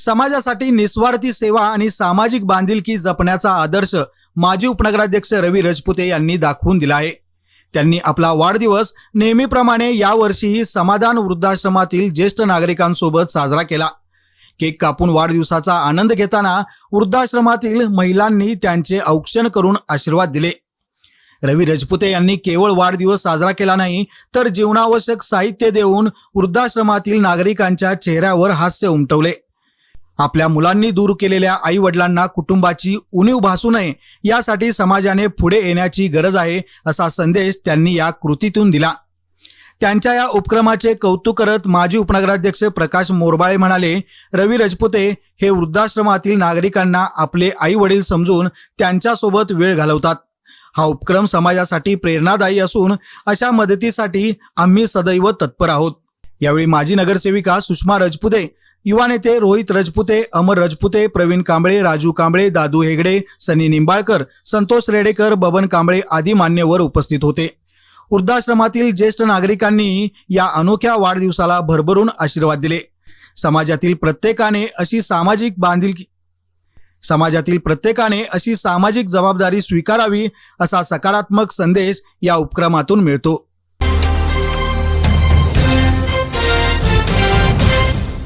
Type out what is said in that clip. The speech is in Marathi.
समाजासाठी निस्वार्थी सेवा आणि सामाजिक बांधिलकी जपण्याचा आदर्श माजी उपनगराध्यक्ष रवी रजपुते यांनी दाखवून दिला आहे. त्यांनी आपला वाढदिवस नेहमीप्रमाणे यावर्षीही समाधान वृद्धाश्रमातील ज्येष्ठ नागरिकांसोबत साजरा केला. केक कापून वाढदिवसाचा आनंद घेताना वृद्धाश्रमातील महिलांनी त्यांचे औक्षण करून आशीर्वाद दिले. रवी रजपुते यांनी केवळ वाढदिवस साजरा केला नाही तर जीवनावश्यक साहित्य देऊन वृद्धाश्रमातील नागरिकांच्या चेहऱ्यावर हास्य उमटवले. आपल्या मुलांनी दूर केलेल्या आई वडिलांना कुटुंबाची उणीव भासू नये यासाठी समाजाने पुढे येण्याची गरज आहे असा संदेश त्यांनी या कृतीतून दिला. त्यांच्या या उपक्रमाचे कौतुक करत माजी उपनगराध्यक्ष प्रकाश मोरबाळे म्हणाले रवी रजपुते हे वृद्धाश्रमातील नागरिकांना आपले आई वडील समजून त्यांच्यासोबत वेळ घालवतात. हा उपक्रम समाजासाठी प्रेरणादायी असून अशा मदतीसाठी आम्ही सदैव तत्पर आहोत. यावेळी माजी नगरसेविका सुषमा रजपुते युवा नेते रोहित रजपुते अमर रजपुते प्रवीण कांबळे राजू कांबळे दादू हेगडे सनी निंबाळकर संतोष रेडेकर बबन कांबळे आदी मान्यवर उपस्थित होते. वृद्धाश्रमातील ज्येष्ठ नागरिकांनी या अनोख्या वाढदिवसाला भरभरून आशीर्वाद दिले. समाजातील प्रत्येकाने अशी सामाजिक बांधिलकी समाजातील प्रत्येकाने अशी सामाजिक जबाबदारी स्वीकारावी असा सकारात्मक संदेश या उपक्रमातून मिळतो.